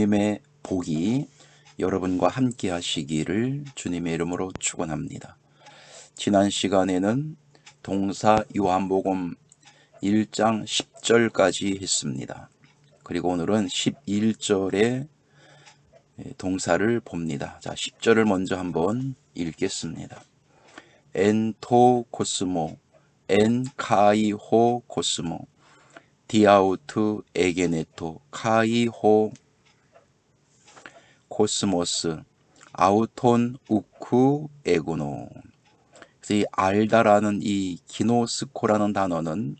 주님의 복이 여러분과 함께 하시기를 주님의 이름으로 축원합니다. 지난 시간에는 동사 요한복음 1장 10절까지 했습니다. 그리고 오늘은 11절에 동사를 봅니다. 자, 10절을 먼저 한번 읽겠습니다. 엔토 코스모, 엔 카이호 코스모, 디아우트 에게네토, 카이호 코스모스, 아우톤 우쿠 에고노. 이 알다라는 이 기노스코라는 단어는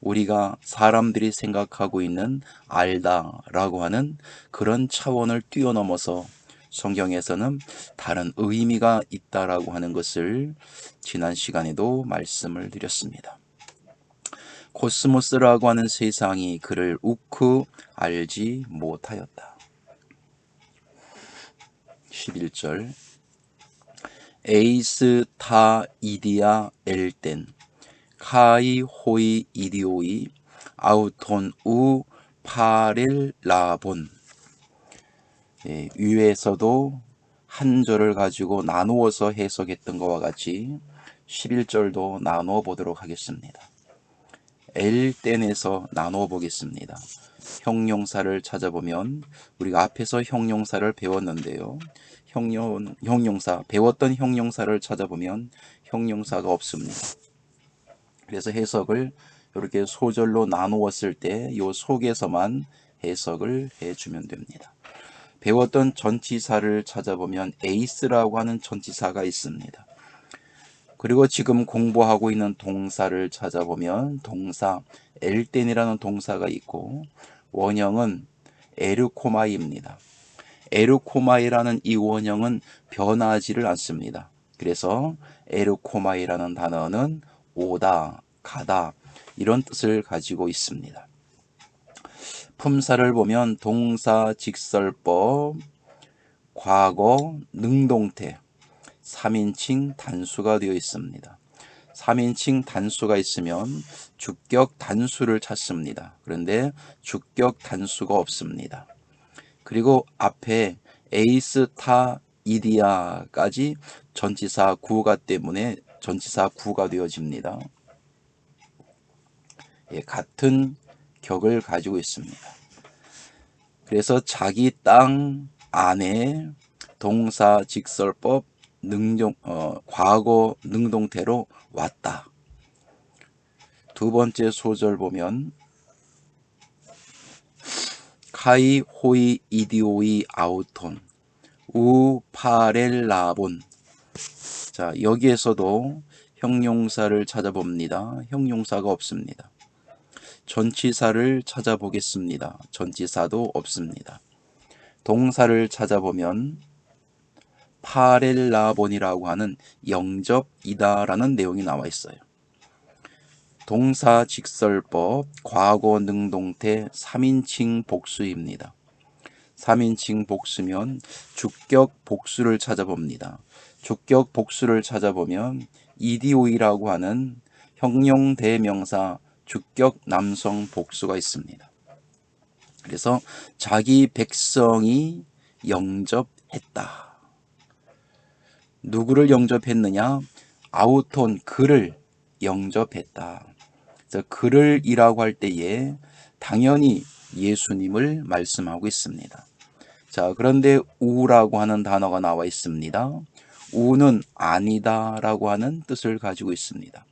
우리가 사람들이 생각하고 있는 알다라고 하는 그런 차원을 뛰어넘어서 성경에서는 다른 의미가 있다라고 하는 것을 지난 시간에도 말씀을 드렸습니다. 코스모스라고 하는 세상이 그를 우크 알지 못하였다. 11절 에이스 타 이디아 엘덴 카이 호이 이디오이 아우톤 우 파렐 라본 예, 위에서도 한 절을 가지고 나누어서 해석했던 것과 같이 11절도 나누어 보도록 하겠습니다. 엘덴에서 나누어 보겠습니다. 형용사를 찾아보면 우리가 앞에서 형용사를 배웠는데요. 형용, 형용사, 배웠던 형용사를 찾아보면 형용사가 없습니다. 그래서 해석을 이렇게 소절로 나누었을 때 이 속에서만 해석을 해주면 됩니다. 배웠던 전치사를 찾아보면 에이스라고 하는 전치사가 있습니다. 그리고 지금 공부하고 있는 동사를 찾아보면 동사 엘덴이라는 동사가 있고 원형은 에르코마이입니다. 에르코마이라는 이 원형은 변하지를 않습니다. 그래서 에르코마이라는 단어는 오다, 가다 이런 뜻을 가지고 있습니다. 품사를 보면 동사, 직설법, 과거, 능동태 3인칭 단수가 되어 있습니다. 3인칭 단수가 있으면 주격 단수를 찾습니다. 그런데 주격 단수가 없습니다. 그리고 앞에 에이스 타 이디아까지 전치사 구가 때문에 전치사 구가 되어집니다. 예, 같은 격을 가지고 있습니다. 그래서 자기 땅 안에 동사 직설법 능동 어, 과거 능동태로 왔다. 두 번째 소절 보면 카이 호이 이디오이 아우톤 우 파렐라본 자 여기에서도 형용사를 찾아봅니다. 형용사가 없습니다. 전치사를 찾아보겠습니다. 전치사도 없습니다. 동사를 찾아보면 파렐라본이라고 하는 영접이다라는 내용이 나와 있어요. 동사 직설법 과거 능동태 3인칭 복수입니다. 3인칭 복수면 주격 복수를 찾아봅니다. 주격 복수를 찾아보면 이디오이라고 하는 형용 대명사 주격 남성 복수가 있습니다. 그래서 자기 백성이 영접했다. 누구를 영접했느냐? 아우톤 그를 영접했다. 그래서 그를이라고 할 때에 당연히 예수님을 말씀하고 있습니다. 자, 그런데 우라고 하는 단어가 나와 있습니다. 우는 아니다라고 하는 뜻을 가지고 있습니다.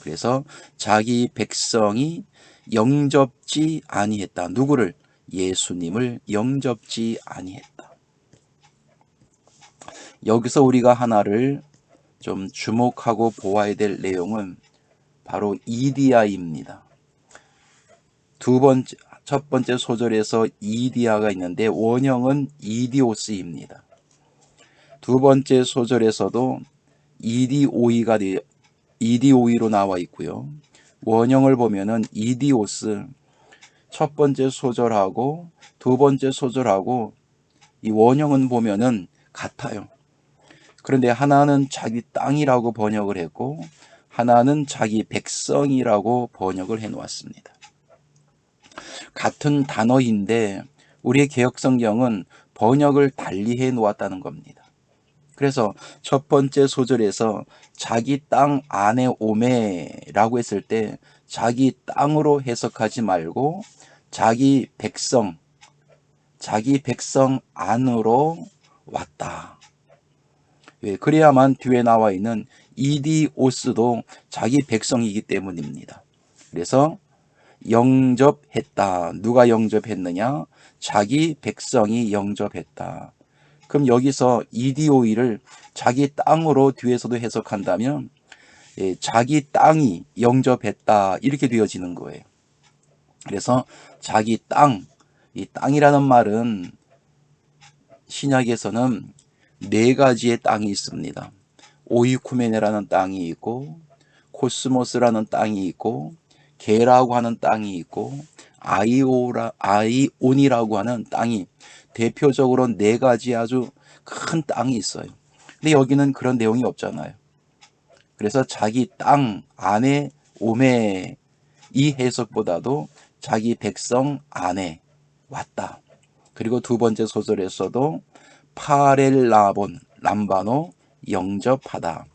그래서 자기 백성이 영접지 아니했다. 누구를? 예수님을 영접지 아니했다. 여기서 우리가 하나를 좀 주목하고 보아야 될 내용은 바로 이디아입니다. 두 번째, 첫 번째 소절에서 이디아가 있는데 원형은 이디오스입니다. 두 번째 소절에서도 이디오이가 이디오이로 나와 있고요. 원형을 보면은 이디오스 첫 번째 소절하고 두 번째 소절하고 이 원형은 보면은 같아요. 그런데 하나는 자기 땅이라고 번역을 했고 하나는 자기 백성이라고 번역을 해 놓았습니다. 같은 단어인데 우리의 개혁 성경은 번역을 달리 해 놓았다는 겁니다. 그래서 첫 번째 소절에서 자기 땅 안에 오매라고 했을 때 자기 땅으로 해석하지 말고 자기 백성, 자기 백성 안으로 왔다. 왜? 그래야만 뒤에 나와 있는 이디오스도 자기 백성이기 때문입니다. 그래서 영접했다. 누가 영접했느냐? 자기 백성이 영접했다. 그럼 여기서 이디오이를 자기 땅으로 뒤에서도 해석한다면 예, 자기 땅이 영접했다 이렇게 되어지는 거예요. 그래서 자기 땅, 이 땅이라는 말은 신약에서는 네 가지의 땅이 있습니다. 오이쿠메네라는 땅이 있고 코스모스라는 땅이 있고 게라고 하는 땅이 있고 아이오라 아이온이라고 하는 땅이 대표적으로 네 가지 아주 큰 땅이 있어요. 근데 여기는 그런 내용이 없잖아요. 그래서 자기 땅 안에 오메 이 해석보다도 자기 백성 안에 왔다. 그리고 두 번째 소설에서도 파렐라본 람바노 영접하다.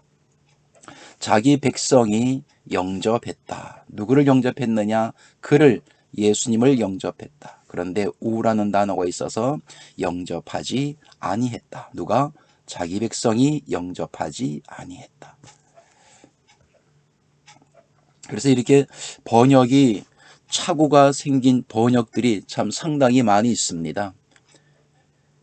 자기 백성이 영접했다. 누구를 영접했느냐? 그를 예수님을 영접했다. 그런데 우라는 단어가 있어서 영접하지 아니했다. 누가 자기 백성이 영접하지 아니했다. 그래서 이렇게 번역이 착오가 생긴 번역들이 참 상당히 많이 있습니다.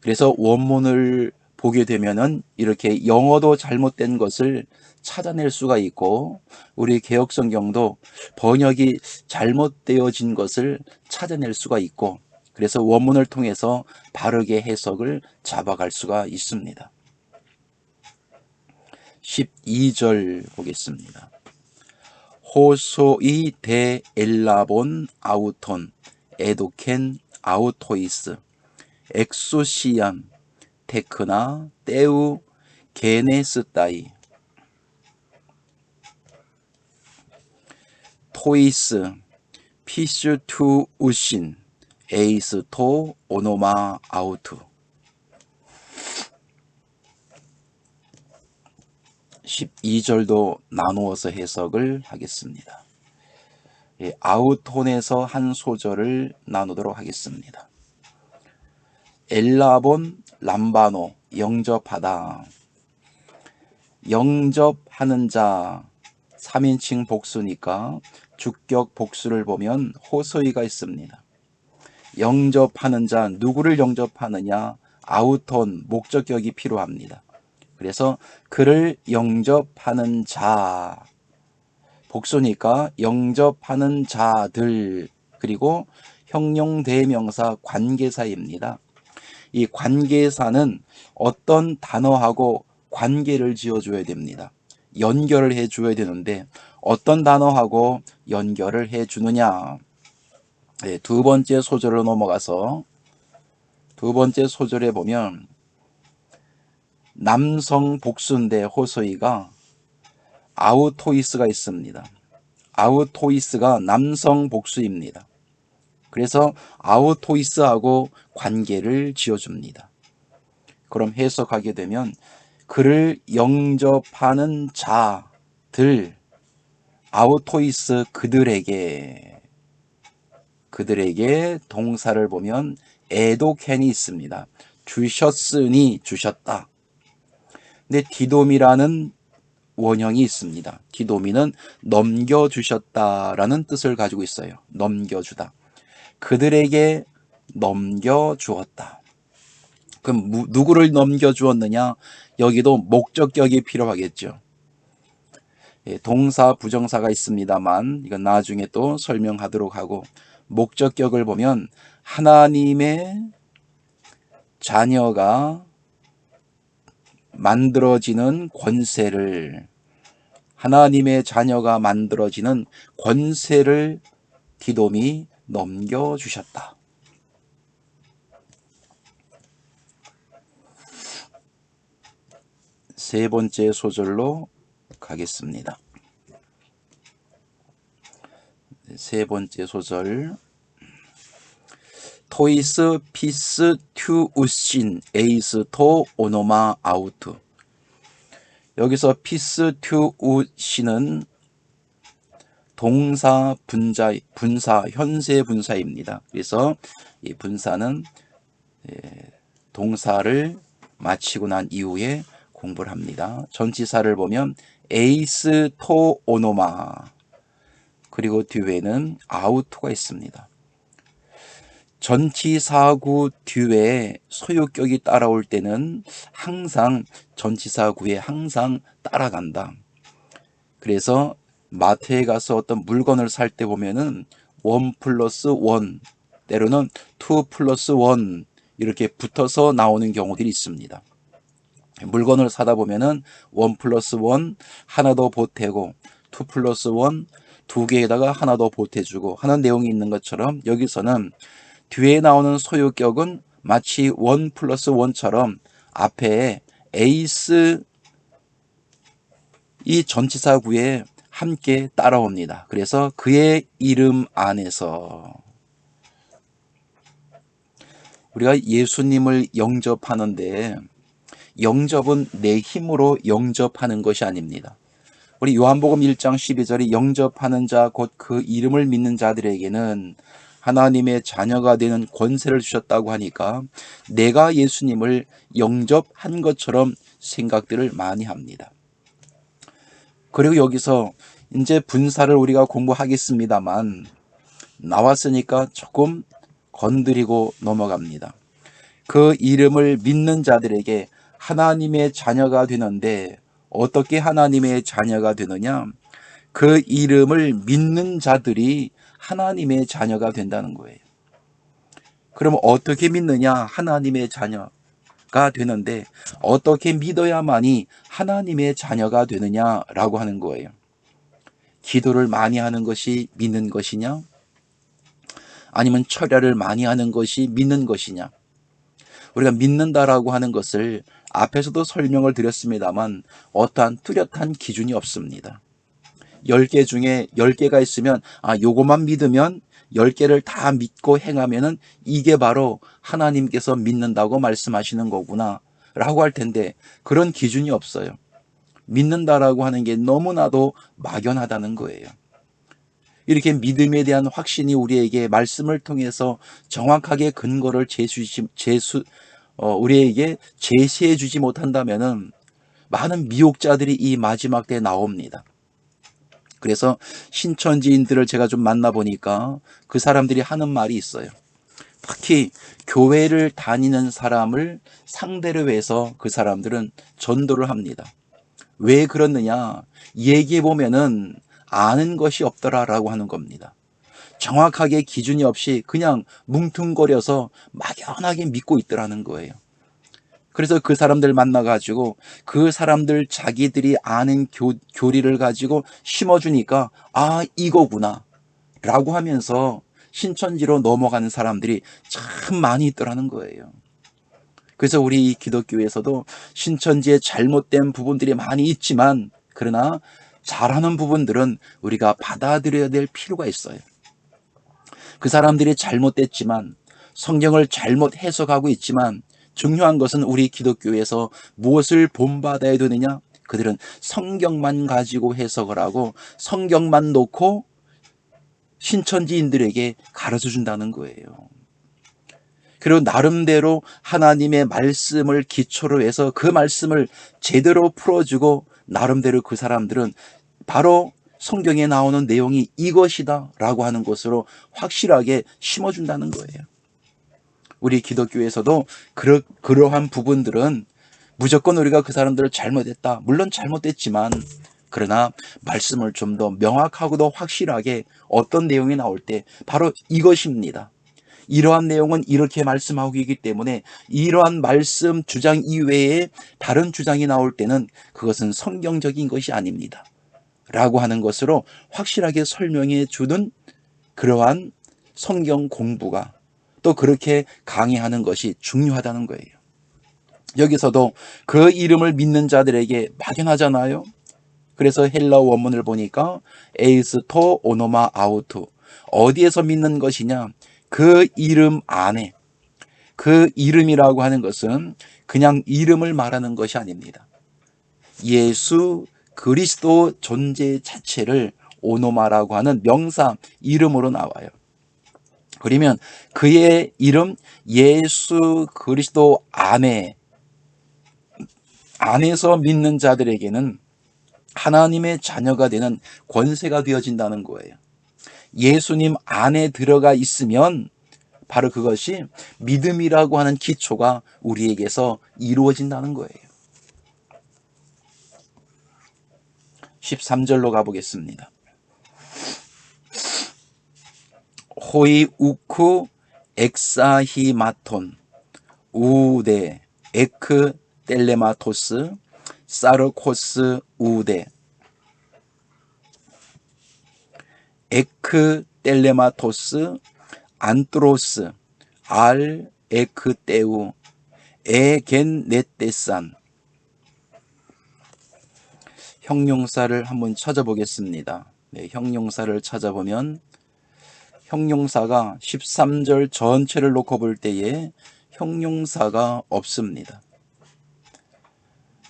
그래서 원문을 보게 되면은 이렇게 영어도 잘못된 것을 찾아낼 수가 있고 우리 개혁 성경도 번역이 잘못되어진 것을 찾아낼 수가 있고 그래서 원문을 통해서 바르게 해석을 잡아갈 수가 있습니다. 12절 보겠습니다. 호소이 데 엘라본 아우톤 에도켄 아우토이스 엑소시안 테크나 떼우 게네스 따이 토이스 피슈 투 우신 에이스 토 오노마 아우트 12절도 나누어서 해석을 하겠습니다. 예, 아우톤에서 한 소절을 나누도록 하겠습니다. 엘라본 람바노 영접하다 영접하는 자 3인칭 복수니까 주격 복수를 보면 호소이가 있습니다. 영접하는 자 누구를 영접하느냐 아우톤 목적격이 필요합니다. 그래서 그를 영접하는 자 복수니까 영접하는 자들 그리고 형용 대명사 관계사입니다. 이 관계사는 어떤 단어하고 관계를 지어줘야 됩니다. 연결을 해줘야 되는데 어떤 단어하고 연결을 해주느냐. 네, 두 번째 소절로 넘어가서 두 번째 소절에 보면 남성 복수인데 호소이가 아우토이스가 있습니다. 아우토이스가 남성 복수입니다. 그래서 아우토이스하고 관계를 지어줍니다. 그럼 해석하게 되면 그를 영접하는 자들 아우토이스 그들에게 그들에게 동사를 보면 에도캔이 있습니다. 주셨으니 주셨다. 근데 디돔이라는 원형이 있습니다. 디도미는 넘겨주셨다라는 뜻을 가지고 있어요. 넘겨주다. 그들에게 넘겨 주었다. 그럼 누구를 넘겨 주었느냐? 여기도 목적격이 필요하겠죠. 예, 동사, 부정사가 있습니다만 이건 나중에 또 설명하도록 하고 목적격을 보면 하나님의 자녀가 만들어지는 권세를 하나님의 자녀가 만들어지는 권세를 디돔이 넘겨주셨다. 세 번째 소절로 가겠습니다. 세 번째 소절 토이스 피스 튜 우신 에이스 토 오노마 아우트 여기서 피스 튜 우신은 동사 분자 분사 현재 분사입니다. 그래서 이 분사는 예, 동사를 마치고 난 이후에 공부를 합니다. 전치사를 보면 에이스 토 오노마 그리고 뒤에는 아우토가 있습니다. 전치사구 뒤에 소유격이 따라올 때는 항상 전치사구에 항상 따라간다. 그래서 마트에 가서 어떤 물건을 살 때 보면은 원 플러스 원 때로는 투 플러스 원 이렇게 붙어서 나오는 경우들이 있습니다. 물건을 사다 보면은 원 플러스 원 하나 더 보태고 투 플러스 원 두 개에다가 하나 더 보태주고 하는 내용이 있는 것처럼 여기서는 뒤에 나오는 소유격은 마치 원 플러스 원처럼 앞에 에이스 이 전치사구에 함께 따라옵니다. 그래서 그의 이름 안에서 우리가 예수님을 영접하는데 영접은 내 힘으로 영접하는 것이 아닙니다. 우리 요한복음 1장 12절에 영접하는 자 곧 그 이름을 믿는 자들에게는 하나님의 자녀가 되는 권세를 주셨다고 하니까 내가 예수님을 영접한 것처럼 생각들을 많이 합니다. 그리고 여기서 이제 분사를 우리가 공부하겠습니다만 나왔으니까 조금 건드리고 넘어갑니다. 그 이름을 믿는 자들에게 하나님의 자녀가 되는데 어떻게 하나님의 자녀가 되느냐? 그 이름을 믿는 자들이 하나님의 자녀가 된다는 거예요. 그럼 어떻게 믿느냐? 하나님의 자녀 가 되는데 어떻게 믿어야만이 하나님의 자녀가 되느냐라고 하는 거예요. 기도를 많이 하는 것이 믿는 것이냐? 아니면 철야를 많이 하는 것이 믿는 것이냐? 우리가 믿는다라고 하는 것을 앞에서도 설명을 드렸습니다만 어떠한 뚜렷한 기준이 없습니다. 10개 중에 10개가 있으면 아 요것만 믿으면 10개를 다 믿고 행하면은 이게 바로 하나님께서 믿는다고 말씀하시는 거구나 라고 할 텐데 그런 기준이 없어요. 믿는다라고 하는 게 너무나도 막연하다는 거예요. 이렇게 믿음에 대한 확신이 우리에게 말씀을 통해서 정확하게 근거를 제수, 제수, 어, 우리에게 제시해 주지 못한다면은 많은 미혹자들이 이 마지막 때에 나옵니다. 그래서 신천지인들을 제가 좀 만나보니까 그 사람들이 하는 말이 있어요. 특히 교회를 다니는 사람을 상대로 해서 그 사람들은 전도를 합니다. 왜 그렇느냐? 얘기해 보면은 아는 것이 없더라라고 하는 겁니다. 정확하게 기준이 없이 그냥 뭉퉁거려서 막연하게 믿고 있더라는 거예요. 그래서 그 사람들 만나가지고 그 사람들 자기들이 아는 교, 교리를 가지고 심어주니까 아, 이거구나. 라고 하면서 신천지로 넘어가는 사람들이 참 많이 있더라는 거예요. 그래서 우리 기독교에서도 신천지의 잘못된 부분들이 많이 있지만 그러나 잘하는 부분들은 우리가 받아들여야 될 필요가 있어요. 그 사람들이 잘못됐지만 성경을 잘못 해석하고 있지만 중요한 것은 우리 기독교에서 무엇을 본받아야 되느냐? 그들은 성경만 가지고 해석을 하고 성경만 놓고 신천지인들에게 가르쳐 준다는 거예요. 그리고 나름대로 하나님의 말씀을 기초로 해서 그 말씀을 제대로 풀어주고 나름대로 그 사람들은 바로 성경에 나오는 내용이 이것이다 라고 하는 것으로 확실하게 심어준다는 거예요. 우리 기독교에서도 그러, 그러한 부분들은 무조건 우리가 그 사람들을 잘못했다. 물론 잘못됐지만 그러나 말씀을 좀 더 명확하고도 확실하게 어떤 내용이 나올 때 바로 이것입니다. 이러한 내용은 이렇게 말씀하고 있기 때문에 이러한 말씀 주장 이외에 다른 주장이 나올 때는 그것은 성경적인 것이 아닙니다. 라고 하는 것으로 확실하게 설명해 주는 그러한 성경 공부가 또 그렇게 강의하는 것이 중요하다는 거예요. 여기서도 그 이름을 믿는 자들에게 막연하잖아요. 그래서 헬라 원문을 보니까 에이스토 오노마 아우투 어디에서 믿는 것이냐? 그 이름 안에 그 이름이라고 하는 것은 그냥 이름을 말하는 것이 아닙니다. 예수 그리스도 존재 자체를 오노마라고 하는 명사 이름으로 나와요. 그러면 그의 이름 예수 그리스도 안에 안에서 믿는 자들에게는 하나님의 자녀가 되는 권세가 되어진다는 거예요. 예수님 안에 들어가 있으면 바로 그것이 믿음이라고 하는 기초가 우리에게서 이루어진다는 거예요. 13절로 가보겠습니다. 호이 우쿠 엑사히마톤 우데 에크 텔레마토스 사르코스 우데 에크 텔레마토스 안트로스 알 에크 테우 에겐 네테산 형용사를 한번 찾아보겠습니다. 네, 형용사를 찾아보면 형용사가 13절 전체를 놓고 볼 때에 형용사가 없습니다.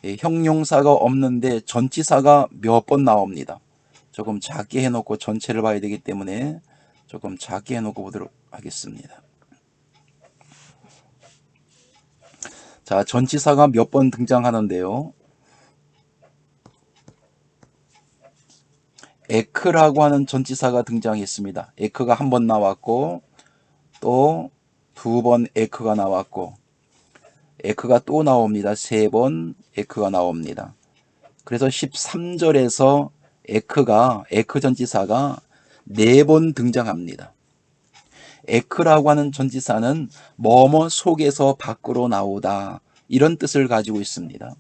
예, 형용사가 없는데 전치사가 몇 번 나옵니다. 조금 작게 해놓고 전체를 봐야 되기 때문에 조금 작게 해놓고 보도록 하겠습니다. 자, 전치사가 몇 번 등장하는데요. 에크라고 하는 전치사가 등장했습니다. 에크가 한 번 나왔고 또 두 번 에크가 나왔고 에크가 또 나옵니다. 세 번 에크가 나옵니다. 그래서 13절에서 에크가 에크 전치사가 네 번 등장합니다. 에크라고 하는 전치사는 뭐뭐 속에서 밖으로 나오다 이런 뜻을 가지고 있습니다.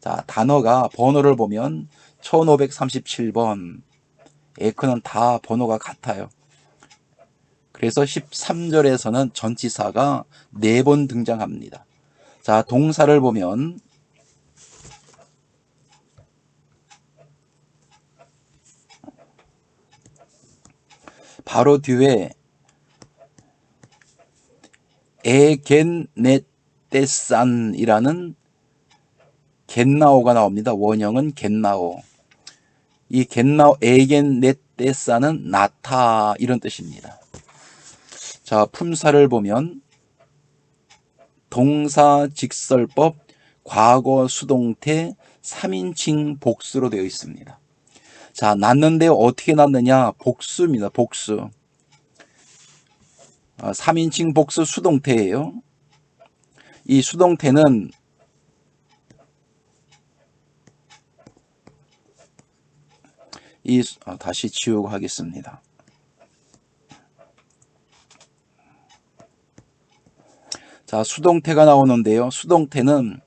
자, 단어가 번호를 보면 1537번 에크는 다 번호가 같아요. 그래서 13절에서는 전치사가 네 번 등장합니다. 자, 동사를 보면 바로 뒤에 에겐네테산이라는 겐나오가 나옵니다. 원형은 겐나오. 이 겐나오 에겐네테산은 나타 이런 뜻입니다. 자, 품사를 보면 동사 직설법 과거 수동태 3인칭 복수로 되어 있습니다. 자, 낳는데 어떻게 낳느냐? 복수입니다. 복수. 아, 3인칭 복수 수동태예요. 이 수동태는 이 아, 다시 지우고 하겠습니다. 자, 수동태가 나오는데요. 수동태는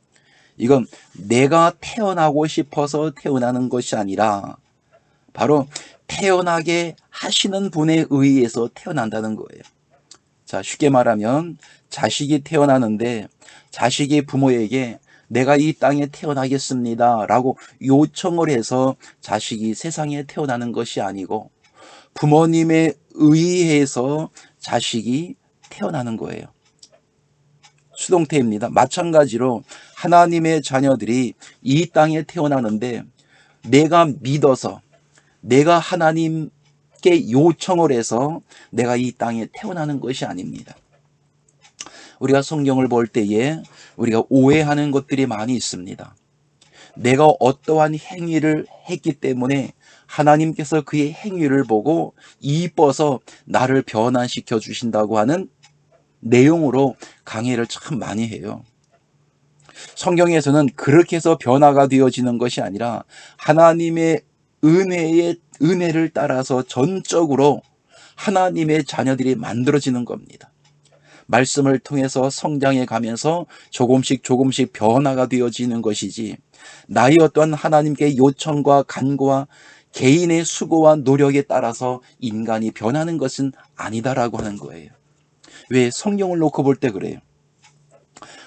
이건 내가 태어나고 싶어서 태어나는 것이 아니라 바로 태어나게 하시는 분에 의해서 태어난다는 거예요. 자, 쉽게 말하면 자식이 태어나는데 자식이 부모에게 내가 이 땅에 태어나겠습니다. 라고 요청을 해서 자식이 세상에 태어나는 것이 아니고 부모님에 의해서 자식이 태어나는 거예요. 수동태입니다. 마찬가지로 하나님의 자녀들이 이 땅에 태어나는데 내가 믿어서 내가 하나님께 요청을 해서 내가 이 땅에 태어나는 것이 아닙니다. 우리가 성경을 볼 때에 우리가 오해하는 것들이 많이 있습니다. 내가 어떠한 행위를 했기 때문에 하나님께서 그의 행위를 보고 이뻐서 나를 변화시켜 주신다고 하는 내용으로 강의를 참 많이 해요. 성경에서는 그렇게 해서 변화가 되어지는 것이 아니라 하나님의 은혜의 은혜를 따라서 전적으로 하나님의 자녀들이 만들어지는 겁니다. 말씀을 통해서 성장해 가면서 조금씩 조금씩 변화가 되어지는 것이지 나의 어떠한 하나님께 요청과 간구와 개인의 수고와 노력에 따라서 인간이 변하는 것은 아니다라고 하는 거예요. 왜 성경을 놓고 볼 때 그래요.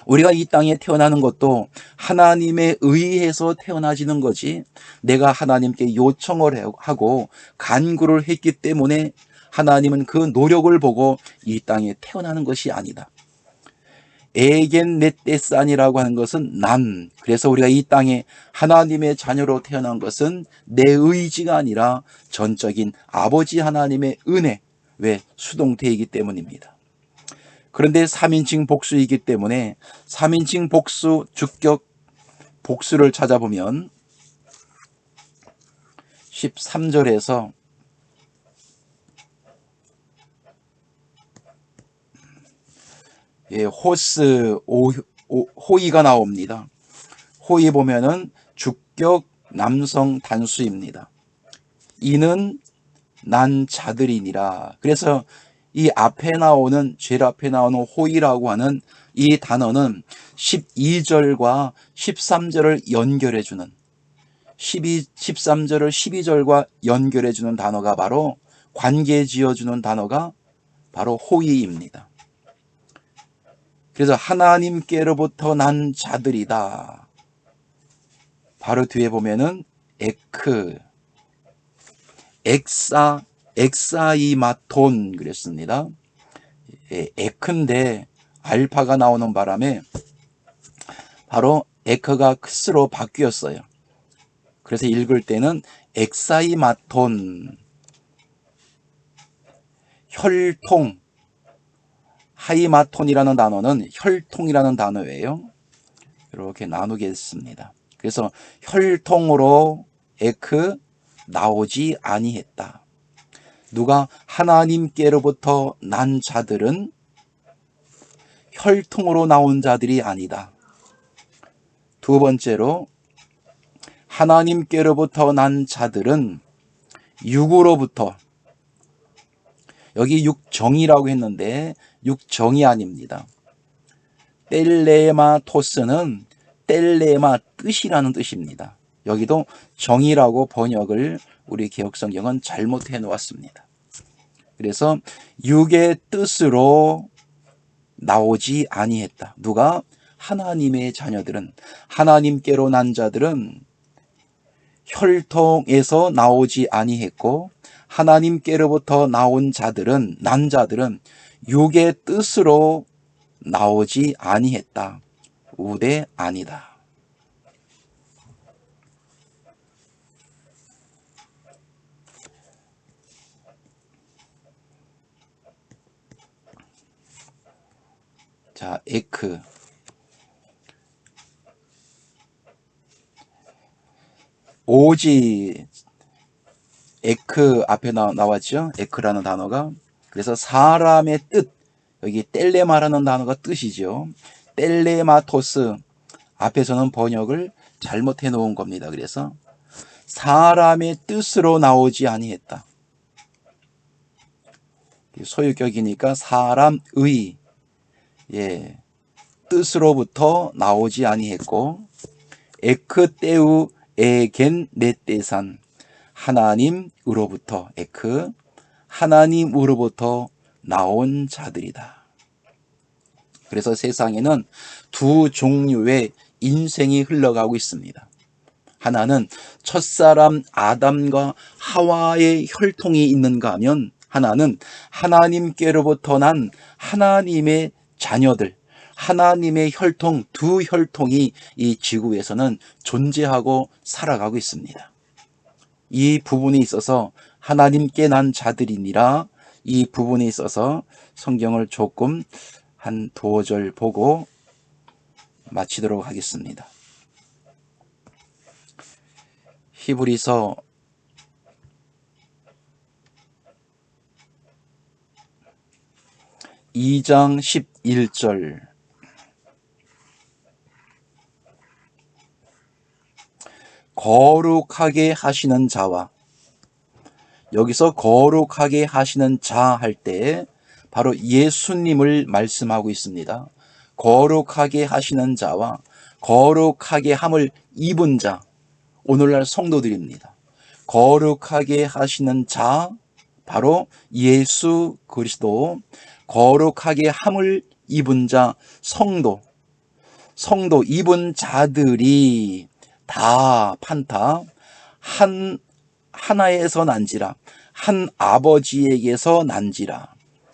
우리가 이 땅에 태어나는 것도 하나님에 의해서 태어나지는 거지 내가 하나님께 요청을 하고 간구를 했기 때문에 하나님은 그 노력을 보고 이 땅에 태어나는 것이 아니다. 에겐 넷데산이라고 하는 것은 난. 그래서 우리가 이 땅에 하나님의 자녀로 태어난 것은 내 의지가 아니라 전적인 아버지 하나님의 은혜. 왜? 수동태이기 때문입니다. 그런데 3인칭 복수이기 때문에 3인칭 복수 주격 복수를 찾아보면 13절에서 예, 호스 오, 오, 호이가 나옵니다. 호이 보면은 주격 남성 단수입니다. 이는 난 자들이니라. 그래서 이 앞에 나오는 제일 앞에 나오는 호이라고 하는 이 단어는 12절과 13절을 연결해 주는 12 13절을 12절과 연결해 주는 단어가 바로 관계 지어 주는 단어가 바로 호이입니다. 그래서 하나님께로부터 난 자들이다. 바로 뒤에 보면은 에크, 엑사, 엑사이마톤 그랬습니다. 예, 에크인데 알파가 나오는 바람에 바로 에크가 크스로 바뀌었어요. 그래서 읽을 때는 엑사이마톤 혈통 하이마톤이라는 단어는 혈통이라는 단어예요. 이렇게 나누겠습니다. 그래서 혈통으로 에크 나오지 아니했다. 누가 하나님께로부터 난 자들은 혈통으로 나온 자들이 아니다. 두 번째로 하나님께로부터 난 자들은 육으로부터 여기 육정이라고 했는데 육정이 아닙니다. 텔레마토스는 텔레마 뜻이라는 뜻입니다. 여기도 정이라고 번역을 우리 개혁성경은 잘못해 놓았습니다. 그래서 육의 뜻으로 나오지 아니했다. 누가 하나님의 자녀들은 하나님께로 난 자들은 혈통에서 나오지 아니했고 하나님께로부터 나온 자들은 난 자들은 육의 뜻으로 나오지 아니했다. 우대 아니다. 자, 에크. 오지 에크 앞에 나, 나왔죠? 에크라는 단어가. 그래서 사람의 뜻, 여기 텔레마라는 단어가 뜻이죠. 텔레마토스 앞에서는 번역을 잘못해 놓은 겁니다. 그래서 사람의 뜻으로 나오지 아니했다. 소유격이니까 사람의 예, 뜻으로부터 나오지 아니했고 에크테우 에겐 네테산 하나님으로부터 에크 하나님으로부터 나온 자들이다. 그래서 세상에는 두 종류의 인생이 흘러가고 있습니다. 하나는 첫사람 아담과 하와의 혈통이 있는가 하면 하나는 하나님께로부터 난 하나님의 자녀들, 하나님의 혈통, 두 혈통이 이 지구에서는 존재하고 살아가고 있습니다. 이 부분에 있어서 하나님께 난 자들이니라 이 부분에 있어서 성경을 조금 한 두어 절 보고 마치도록 하겠습니다. 히브리서 2장 11절 거룩하게 하시는 자와 여기서 거룩하게 하시는 자 할 때 바로 예수님을 말씀하고 있습니다. 거룩하게 하시는 자와 거룩하게 함을 입은 자 오늘날 성도들입니다. 거룩하게 하시는 자 바로 예수 그리스도 거룩하게 함을 입은 자 성도 성도 입은 자들이 다 판타 한 하나에서 난지라 한 아버지에게서 난지라.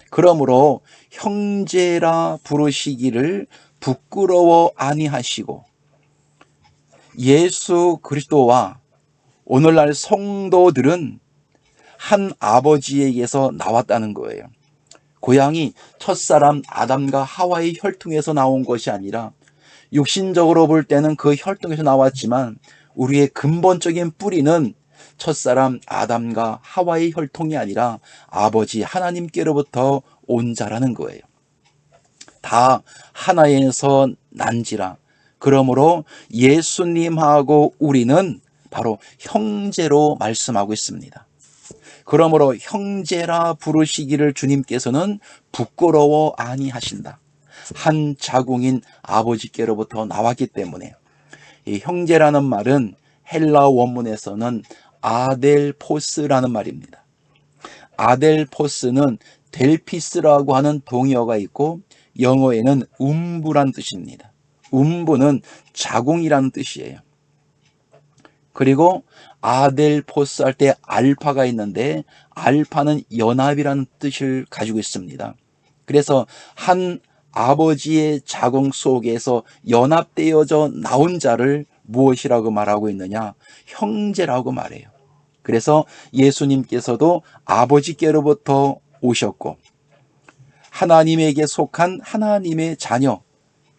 그러므로 형제라 부르시기를 부끄러워 아니하시고 예수 그리스도와 오늘날 성도들은 한 아버지에게서 나왔다는 거예요. 고향이 첫사람 아담과 하와의 혈통에서 나온 것이 아니라 육신적으로 볼 때는 그 혈통에서 나왔지만 우리의 근본적인 뿌리는 첫사람 아담과 하와의 혈통이 아니라 아버지 하나님께로부터 온 자라는 거예요. 다 하나에서 난지라. 그러므로 예수님하고 우리는 바로 형제로 말씀하고 있습니다. 그러므로 형제라 부르시기를 주님께서는 부끄러워 아니하신다. 한 자궁인 아버지께로부터 나왔기 때문에 이 형제라는 말은 헬라 원문에서는 아델포스라는 말입니다. 아델포스는 델피스라고 하는 동의어가 있고 영어에는 음부란 뜻입니다. 음부는 자궁이라는 뜻이에요. 그리고 아델포스 할 때 알파가 있는데 알파는 연합이라는 뜻을 가지고 있습니다. 그래서 한 아버지의 자궁 속에서 연합되어져 나온 자를 무엇이라고 말하고 있느냐? 형제라고 말해요. 그래서 예수님께서도 아버지께로부터 오셨고 하나님에게 속한 하나님의 자녀,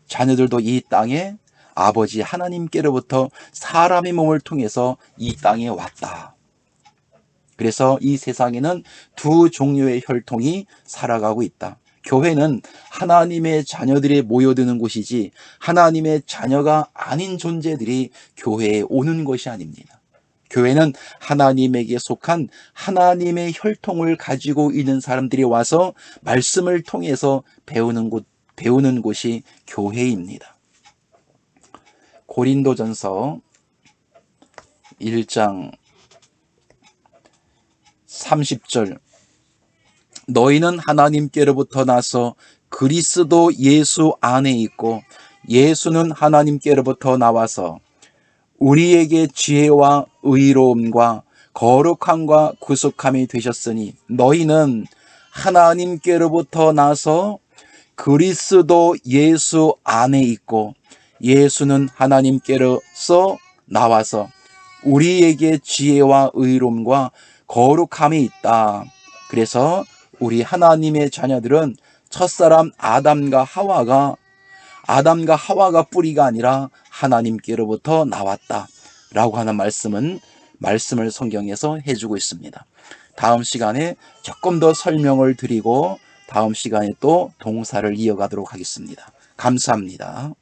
자녀들도 이 땅에 아버지 하나님께로부터 사람의 몸을 통해서 이 땅에 왔다. 그래서 이 세상에는 두 종류의 혈통이 살아가고 있다. 교회는 하나님의 자녀들이 모여드는 곳이지 하나님의 자녀가 아닌 존재들이 교회에 오는 것이 아닙니다. 교회는 하나님에게 속한 하나님의 혈통을 가지고 있는 사람들이 와서 말씀을 통해서 배우는 곳, 배우는 곳이 교회입니다. 고린도전서 1장 30절 너희는 하나님께로부터 나서 그리스도 예수 안에 있고 예수는 하나님께로부터 나와서 우리에게 지혜와 의로움과 거룩함과 구속함이 되셨으니 너희는 하나님께로부터 나서 그리스도 예수 안에 있고 예수는 하나님께로서 나와서 우리에게 지혜와 의로움과 거룩함이 있다. 그래서 우리 하나님의 자녀들은 첫사람 아담과 하와가 아담과 하와가 뿌리가 아니라 하나님께로부터 나왔다. 라고 하는 말씀은 말씀을 성경에서 해주고 있습니다. 다음 시간에 조금 더 설명을 드리고 다음 시간에 또 동사를 이어가도록 하겠습니다. 감사합니다.